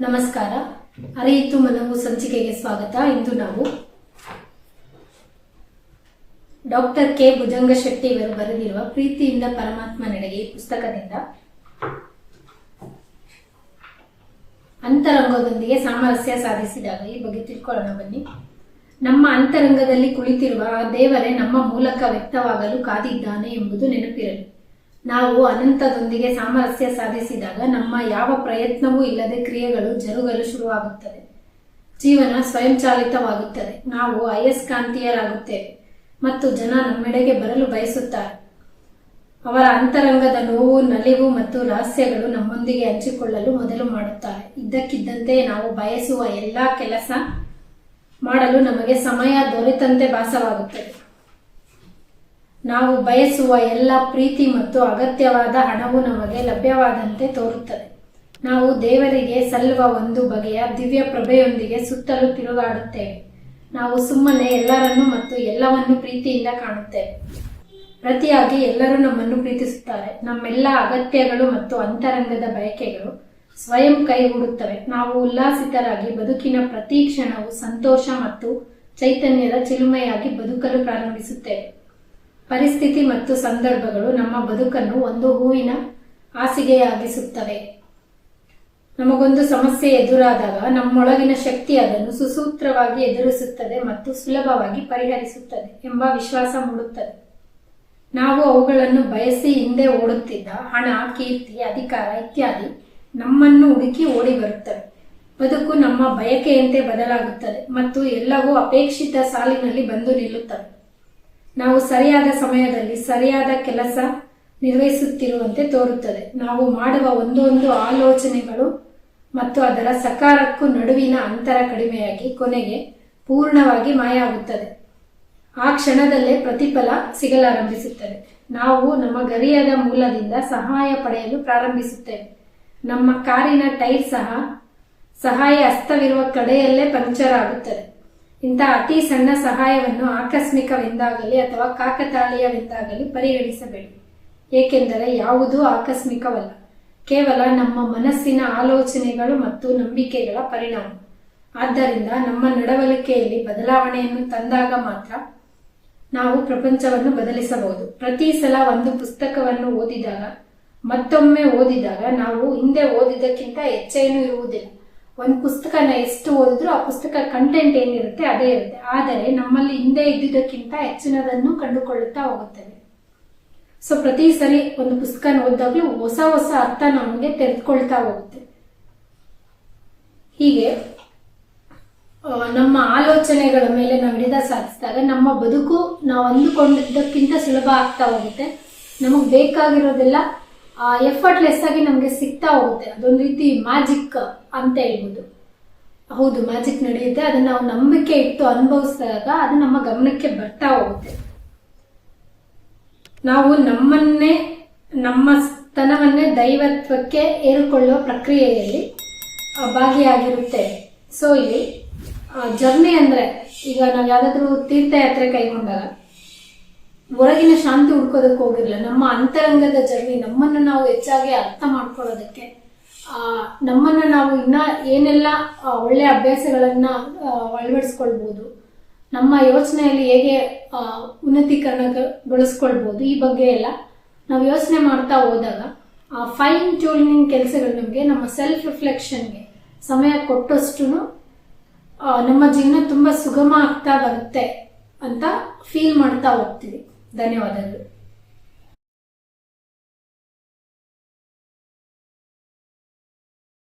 ನಮಸ್ಕಾರ. ಅರಿಯಿತು ಮನವು ಸಂಚಿಕೆಗೆ ಸ್ವಾಗತ. ಇಂದು ನಾವು ಡಾಕ್ಟರ್ ಕೆ. ಭುಜಂಗ ಶೆಟ್ಟಿ ಇವರು ಬರೆದಿರುವ ಪ್ರೀತಿಯಿಂದ ಪರಮಾತ್ಮ ನಡೆಗೆ ಈ ಪುಸ್ತಕದಿಂದ ಅಂತರಂಗದೊಂದಿಗೆ ಸಾಮರಸ್ಯ ಸಾಧಿಸಿದಾಗ ಈ ಬಗ್ಗೆ ತಿಳ್ಕೊಳ್ಳೋಣ ಬನ್ನಿ. ನಮ್ಮ ಅಂತರಂಗದಲ್ಲಿ ಕುಳಿತಿರುವ ದೇವರೇ ನಮ್ಮ ಮೂಲಕ ವ್ಯಕ್ತವಾಗಲು ಕಾದಿದ್ದಾನೆ ಎಂಬುದು ನೆನಪಿರಲಿ. ನಾವು ಅನಂತದೊಂದಿಗೆ ಸಾಮರಸ್ಯ ಸಾಧಿಸಿದಾಗ ನಮ್ಮ ಯಾವ ಪ್ರಯತ್ನವೂ ಇಲ್ಲದೆ ಕ್ರಿಯೆಗಳು ಜರುಗಲು ಶುರುವಾಗುತ್ತದೆ ಜೀವನ ಸ್ವಯಂಚಾಲಿತವಾಗುತ್ತದೆ. ನಾವು ಅಯಸ್ಕಾಂತೀಯರಾಗುತ್ತೇವೆ ಮತ್ತು ಜನ ನಮ್ಮೆಡೆಗೆ ಬರಲು ಬಯಸುತ್ತಾರೆ. ಅವರ ಅಂತರಂಗದ ನೋವು, ನಲಿವು ಮತ್ತು ರಹಸ್ಯಗಳು ನಮ್ಮೊಂದಿಗೆ ಹಂಚಿಕೊಳ್ಳಲು ಮೊದಲು ಮಾಡುತ್ತಾರೆ. ಇದ್ದಕ್ಕಿದ್ದಂತೆ ನಾವು ಬಯಸುವ ಎಲ್ಲಾ ಕೆಲಸ ಮಾಡಲು ನಮಗೆ ಸಮಯ ದೊರೆತಂತೆ ಭಾಸವಾಗುತ್ತದೆ. ನಾವು ಬಯಸುವ ಎಲ್ಲ ಪ್ರೀತಿ ಮತ್ತು ಅಗತ್ಯವಾದ ಹಣವು ನಮಗೆ ಲಭ್ಯವಾದಂತೆ ತೋರುತ್ತದೆ. ನಾವು ದೇವರಿಗೆ ಸಲ್ಲುವ ಒಂದು ಬಗೆಯ ದಿವ್ಯ ಪ್ರಭೆಯೊಂದಿಗೆ ಸುತ್ತಲೂ ತಿರುಗಾಡುತ್ತೇವೆ. ನಾವು ಸುಮ್ಮನೆ ಎಲ್ಲರನ್ನು ಮತ್ತು ಎಲ್ಲವನ್ನು ಪ್ರೀತಿಯಿಂದ ಕಾಣುತ್ತೇವೆ. ಪ್ರತಿಯಾಗಿ ಎಲ್ಲರೂ ನಮ್ಮನ್ನು ಪ್ರೀತಿಸುತ್ತಾರೆ. ನಮ್ಮೆಲ್ಲ ಅಗತ್ಯಗಳು ಮತ್ತು ಅಂತರಂಗದ ಬಯಕೆಗಳು ಸ್ವಯಂ ಕೈಗೂಡುತ್ತವೆ ನಾವು ಉಲ್ಲಾಸಿತರಾಗಿ ಬದುಕಿನ ಪ್ರತಿ ಕ್ಷಣವು ಸಂತೋಷ ಮತ್ತು ಚೈತನ್ಯದ ಚಿಲುಮೆಯಾಗಿ ಬದುಕಲು ಪ್ರಾರಂಭಿಸುತ್ತೇವೆ. ಪರಿಸ್ಥಿತಿ ಮತ್ತು ಸಂದರ್ಭಗಳು ನಮ್ಮ ಬದುಕನ್ನು ಒಂದು ಹೂವಿನ ಹಾಸಿಗೆಯಾಗಿಸುತ್ತವೆ. ನಮಗೊಂದು ಸಮಸ್ಯೆ ಎದುರಾದಾಗ ನಮ್ಮೊಳಗಿನ ಶಕ್ತಿ ಅದನ್ನು ಸುಸೂತ್ರವಾಗಿ ಎದುರಿಸುತ್ತದೆ ಮತ್ತು ಸುಲಭವಾಗಿ ಪರಿಹರಿಸುತ್ತದೆ ಎಂಬ ವಿಶ್ವಾಸ ಮೂಡುತ್ತದೆ. ನಾವು ಅವುಗಳನ್ನು ಬಯಸಿ ಹಿಂದೆ ಓಡುತ್ತಿದ್ದ ಹಣ, ಕೀರ್ತಿ, ಅಧಿಕಾರ ಇತ್ಯಾದಿ ನಮ್ಮನ್ನು ಹುಡುಕಿ ಓಡಿ ಬರುತ್ತವೆ. ಬದುಕು ನಮ್ಮ ಬಯಕೆಯಂತೆ ಬದಲಾಗುತ್ತದೆ ಮತ್ತು ಎಲ್ಲವೂ ಅಪೇಕ್ಷಿತ ಸಾಲಿನಲ್ಲಿ ಬಂದು ನಿಲ್ಲುತ್ತವೆ. ನಾವು ಸರಿಯಾದ ಸಮಯದಲ್ಲಿ ಸರಿಯಾದ ಕೆಲಸ ನಿರ್ವಹಿಸುತ್ತಿರುವಂತೆ ತೋರುತ್ತದೆ. ನಾವು ಮಾಡುವ ಒಂದೊಂದು ಆಲೋಚನೆಗಳು ಮತ್ತು ಅದರ ಸಕಾರಕ್ಕೂ ನಡುವಿನ ಅಂತರ ಕಡಿಮೆಯಾಗಿ ಕೊನೆಗೆ ಪೂರ್ಣವಾಗಿ ಮಾಯ ಆಗುತ್ತದೆ ಆ ಕ್ಷಣದಲ್ಲೇ ಪ್ರತಿಫಲ ಸಿಗಲಾರಂಭಿಸುತ್ತದೆ. ನಾವು ನಮ್ಮ ಗರಿಯದ ಮೂಲದಿಂದ ಸಹಾಯ ಪಡೆಯಲು ಪ್ರಾರಂಭಿಸುತ್ತೇವೆ. ನಮ್ಮ ಕಾರಿನ ಟೈರ್ ಸಹ ಸಹಾಯ ಹಸ್ತವಿರುವ ಕಡೆಯಲ್ಲೇ ಪಂಕ್ಚರ್ ಆಗುತ್ತದೆ. ಇಂಥ ಅತಿ ಸಣ್ಣ ಸಹಾಯವನ್ನು ಆಕಸ್ಮಿಕವೆಂದಾಗಲಿ ಅಥವಾ ಕಾಕತಾಳೀಯವೆಂದಾಗಲಿ ಪರಿಗಣಿಸಬೇಡಿ. ಏಕೆಂದರೆ ಯಾವುದೂ ಆಕಸ್ಮಿಕವಲ್ಲ. ಕೇವಲ ನಮ್ಮ ಮನಸ್ಸಿನ ಆಲೋಚನೆಗಳು ಮತ್ತು ನಂಬಿಕೆಗಳ ಪರಿಣಾಮ. ಆದ್ದರಿಂದ ನಮ್ಮ ನಡವಳಿಕೆಯಲ್ಲಿ ಬದಲಾವಣೆಯನ್ನು ತಂದಾಗ ಮಾತ್ರ ನಾವು ಪ್ರಪಂಚವನ್ನು ಬದಲಿಸಬಹುದು. ಪ್ರತಿ ಸಲ ಒಂದು ಪುಸ್ತಕವನ್ನು ಓದಿದಾಗ, ಮತ್ತೊಮ್ಮೆ ಓದಿದಾಗ ನಾವು ಹಿಂದೆ ಓದಿದ್ದಕ್ಕಿಂತ ಹೆಚ್ಚೇನೂ ಇರುವುದಿಲ್ಲ. ಒಂದು ಪುಸ್ತಕನ ಎಷ್ಟು ಓದಿದ್ರು ಆ ಪುಸ್ತಕ ಕಂಟೆಂಟ್ ಏನಿರುತ್ತೆ ಅದೇ ಇರುತ್ತೆ. ಆದರೆ ನಮ್ಮಲ್ಲಿ ಹಿಂದೆ ಇದ್ದಿದ್ದಕ್ಕಿಂತ ಹೆಚ್ಚಿನದನ್ನು ಕಂಡುಕೊಳ್ಳುತ್ತಾ ಹೋಗುತ್ತೇವೆ. ಸೊ ಪ್ರತಿ ಸರಿ ಒಂದು ಪುಸ್ತಕ ಓದಿದಾಗ್ಲೂ ಹೊಸ ಹೊಸ ಅರ್ಥ ನಮಗೆ ತೆರೆದುಕೊಳ್ತಾ ಹೋಗುತ್ತೆ. ಹೀಗೆ ನಮ್ಮ ಆಲೋಚನೆಗಳ ಮೇಲೆ ನಾವು ಹಿಡಿದ ಸಾಧಿಸಿದಾಗ ನಮ್ಮ ಬದುಕು ನಾವು ಅಂದುಕೊಂಡಿದ್ದಕ್ಕಿಂತ ಸುಲಭ ಆಗ್ತಾ ಹೋಗುತ್ತೆ. ನಮಗೆ ಬೇಕಾಗಿರೋದೆಲ್ಲ ಎಫರ್ಟ್ಲೆಸ್ ಆಗಿ ನಮಗೆ ಸಿಗ್ತಾ ಹೋಗುತ್ತೆ. ಅದೊಂದು ರೀತಿ ಮ್ಯಾಜಿಕ್ ಅಂತ ಹೇಳ್ಬೋದು. ಹೌದು ಮ್ಯಾಜಿಕ್ ನಡೆಯುತ್ತೆ. ಅದನ್ನ ನಾವು ನಂಬಿಕೆ ಇಟ್ಟು ಅನುಭವಿಸಿದಾಗ ಅದು ನಮ್ಮ ಗಮನಕ್ಕೆ ಬರ್ತಾ ಹೋಗುತ್ತೆ. ನಾವು ನಮ್ಮನ್ನೇ, ನಮ್ಮ ತನವನ್ನೇ ದೈವತ್ವಕ್ಕೆ ಏರಿಕೊಳ್ಳುವ ಪ್ರಕ್ರಿಯೆಯಲ್ಲಿ ಭಾಗಿಯಾಗಿರುತ್ತೆ. ಸೊ ಇಲ್ಲಿ ಜರ್ನಿ ಅಂದ್ರೆ, ಈಗ ನಾವು ಯಾವ್ದಾದ್ರು ತೀರ್ಥಯಾತ್ರೆ ಕೈಗೊಂಡಾಗ, ಹೊರಗಿನ ಶಾಂತಿ ಹುಡ್ಕೋದಕ್ಕೆ ಹೋಗಿರಲಿಲ್ಲ. ನಮ್ಮ ಅಂತರಂಗದ ಜರ್ನಿ ನಮ್ಮನ್ನು ನಾವು ಹೆಚ್ಚಾಗಿ ಅರ್ಥ ಮಾಡ್ಕೊಳ್ಳೋದಕ್ಕೆ ನಮ್ಮನ್ನ ನಾವು ಇನ್ನ ಏನೆಲ್ಲ ಒಳ್ಳೆ ಅಭ್ಯಾಸಗಳನ್ನ ಅಳವಡಿಸ್ಕೊಳ್ಬೋದು. ನಮ್ಮ ಯೋಚನೆಯಲ್ಲಿ ಹೇಗೆ ಉನ್ನತೀಕರಣಗೊಳಿಸ್ಕೊಳ್ಬೋದು ಈ ಬಗ್ಗೆ ಎಲ್ಲ ನಾವು ಯೋಚನೆ ಮಾಡ್ತಾ ಹೋದಾಗ, ಆ ಫೈನ್ ಟ್ಯೂನಿಂಗ್ ಕೆಲಸಗಳು ನಮಗೆ, ನಮ್ಮ ಸೆಲ್ಫ್ ರಿಫ್ಲೆಕ್ಷನ್ಗೆ ಸಮಯ ಕೊಟ್ಟಷ್ಟು ನಮ್ಮ ಜೀವನ ತುಂಬ ಸುಗಮ ಆಗ್ತಾ ಬರುತ್ತೆ ಅಂತ ಫೀಲ್ ಮಾಡ್ತಾ ಹೋಗ್ತೀವಿ. ಧನ್ಯವಾದಗಳು.